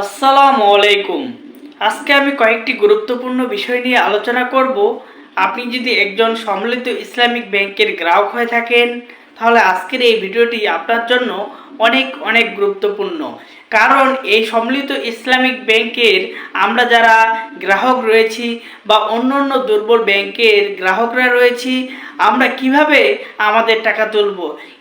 আসসালামু আলাইকুম। আজকে আমি কয়েকটি গুরুত্বপূর্ণ বিষয় নিয়ে আলোচনা করব। আপনি যদি একজন সম্মিলিত ইসলামিক ব্যাংকের গ্রাহক হয়ে থাকেন, তাহলে আজকের এই ভিডিওটি আপনার জন্য অনেক অনেক গুরুত্বপূর্ণ। কারণ এই সম্মিলিত ইসলামিক ব্যাংকের আমরা যারা গ্রাহক রয়েছি বা অন্য অন্য দুর্বল ব্যাংকের গ্রাহকরা রয়েছি, আমরা কীভাবে আমাদের টাকা তুলব?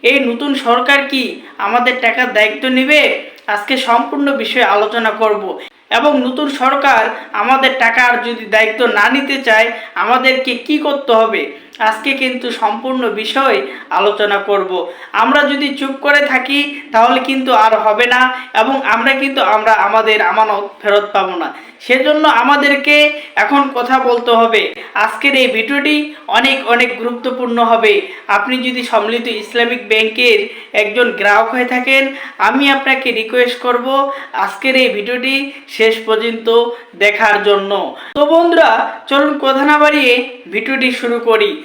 এই নতুন সরকার কি আমাদের টাকার দায়িত্ব নেবে? আজকে সম্পূর্ণ বিষয়ে আলোচনা করব। এবং নতুন সরকার আমাদের টাকার যদি দায়িত্ব না নিতে চায়, আমাদেরকে কি করতে হবে? আজকে কিন্তু সম্পূর্ণ বিষয় আলোচনা করব। আমরা যদি চুপ করে থাকি, তাহলে কিন্তু আর হবে না এবং আমরা কিন্তু, আমরা আমাদের আমানত ফেরত পাবো না। সেজন্য আমাদেরকে এখন কথা বলতে হবে। আজকের এই ভিডিওটি অনেক অনেক গুরুত্বপূর্ণ হবে। আপনি যদি সম্মিলিত ইসলামিক ব্যাংকের একজন গ্রাহক হয়ে থাকেন, আমি আপনাকে রিকোয়েস্ট করব আজকের এই ভিডিওটি শেষ পর্যন্ত দেখার জন্য। তো বন্ধুরা, চলুন কথা না বাড়িয়ে ভিডিওটি শুরু করি।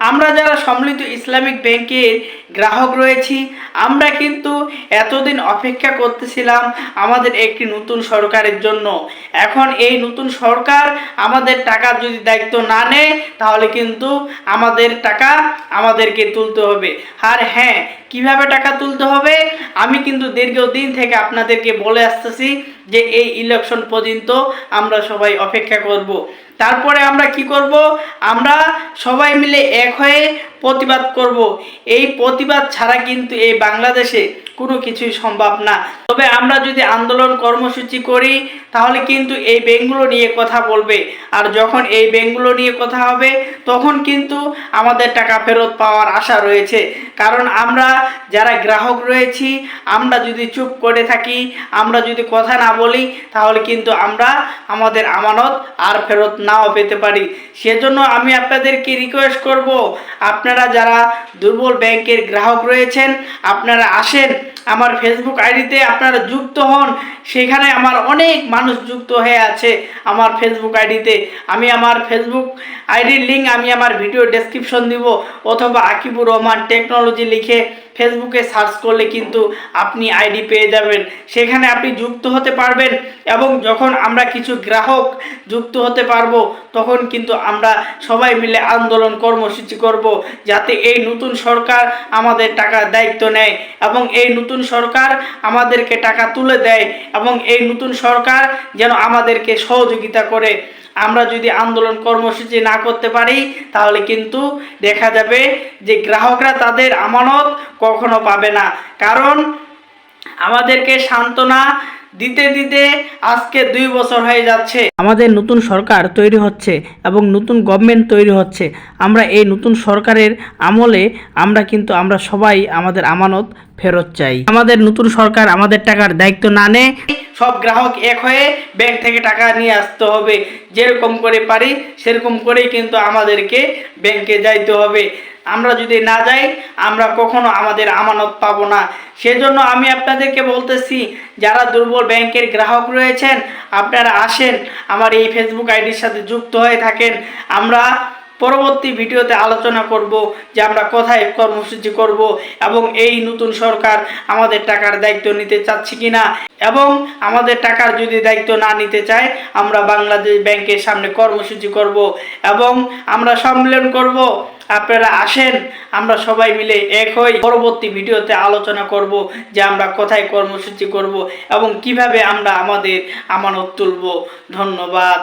আমরা যারা সম্মিলিত ইসলামিক ব্যাংকের গ্রাহক রয়েছি, আমরা কিন্তু এতদিন অপেক্ষা করতেছিলাম আমাদের একটি নতুন সরকারের জন্য। এখন এই নতুন সরকার আমাদের টাকা যদি দায়িত্ব না নেয়, তাহলে কিন্তু আমাদের টাকা আমাদেরকে তুলতে হবে। আর হ্যাঁ কীভাবে টাকা তুলতে হবে? আমি কিন্তু দীর্ঘদিন থেকে আপনাদেরকে বলে আসতেছি যে এই ইলেকশন পর্যন্ত আমরা সবাই অপেক্ষা করব। তারপরে আমরা কি করব? আমরা সবাই মিলে এক হয়ে প্রতিবাদ করব। এই প্রতিবাদ ছাড়া কিন্তু এই বাংলাদেশে কোনো কিছুই সম্ভব না। তবে আমরা যদি আন্দোলন কর্মসূচি করি, তাহলে কিন্তু এই ব্যাংকগুলো নিয়ে কথা বলবে। আর যখন এই ব্যাংকগুলো নিয়ে কথা হবে, তখন কিন্তু আমাদের টাকা ফেরত পাওয়ার আশা রয়েছে। কারণ আমরা যারা গ্রাহক রয়েছি, আমরা যদি চুপ করে থাকি, আমরা যদি কথা না বলি, তাহলে কিন্তু আমরা আমাদের আমানত আর ফেরত নাও পেতে পারি। সেজন্য আমি আপনাদেরকে রিকোয়েস্ট করব আপনারা যারা দুর্বল ব্যাংকের গ্রাহক রয়েছেন, আপনারা আসেন আমার ফেসবুক আইডিতে, আপনারা যুক্ত হন। সেখানে আমার অনেক মানুষ যুক্ত হয়ে আছে আমার ফেসবুক আইডিতে। আমি আমার ফেসবুক আইডির লিঙ্ক আমি আমার ভিডিও ডেসক্রিপশন দিব, অথবা আকিবুর রহমান টেকনোলজি লিখে ফেসবুকে সার্চ করলে কিন্তু আপনি আইডি পেয়ে যাবেন। সেখানে আপনি যুক্ত হতে পারবেন এবং যখন আমরা কিছু গ্রাহক যুক্ত হতে পারব, তখন কিন্তু আমরা সবাই মিলে আন্দোলন কর্মসূচি করব যাতে এই নতুন সরকার আমাদের টাকার দায়িত্ব নেয় এবং এই নতুন সরকার আমাদেরকে টাকা তুলে দেয় এবং এই নতুন সরকার যেন আমাদেরকে সহযোগিতা করে। আমরা যদি আন্দোলন কর্মসূচি না করতে পারি, তাহলে কিন্তু দেখা যাবে যে গ্রাহকরা তাদের আমানত কখনো পাবে না। কারণ আমাদেরকে সান্ত্বনা দিতে দিতে আজকে দুই বছর হয়ে যাচ্ছে। আমাদের নতুন সরকার তৈরি হচ্ছে এবং নতুন গভর্নমেন্ট তৈরি হচ্ছে। আমরা এই নতুন সরকারের আমলে আমরা কিন্তু আমরা সবাই আমাদের আমানত ফেরত চাই। আমাদের নতুন সরকার আমাদের টাকার দায়িত্ব না নেয়। সব গ্রাহক এক হয়ে ব্যাংক থেকে টাকা নিয়ে আসতে হবে। যেরকম করে পারি সেরকম করেই কিন্তু আমাদেরকে ব্যাংকে যাইতে হবে। আমরা যদি না যাই, আমরা কখনো আমাদের আমানত পাবো না। সেজন্য আমি আপনাদেরকে বলতেছি, যারা দুর্বল ব্যাংকের গ্রাহক রয়েছেন, আপনারা আসেন, আমার এই ফেসবুক আইডির সাথে যুক্ত হয়ে থাকেন। আমরা পরবর্তী ভিডিওতে আলোচনা করব যে আমরা কোথায় কর্মসূচি করব এবং এই নতুন সরকার আমাদের টাকার দায়িত্ব নিতে চাচ্ছি কিনা এবং আমাদের টাকার যদি দায়িত্ব না নিতে চায়, আমরা বাংলাদেশ ব্যাংকের সামনে কর্মসূচি করব এবং আমরা সম্মেলন করব। আপনারা আসেন, আমরা সবাই মিলে এক হই পরবর্তী ভিডিওতে আলোচনা করব যে আমরা কোথায় কর্মসূচি করব এবং কীভাবে আমরা আমাদের আমানত তুলব। ধন্যবাদ।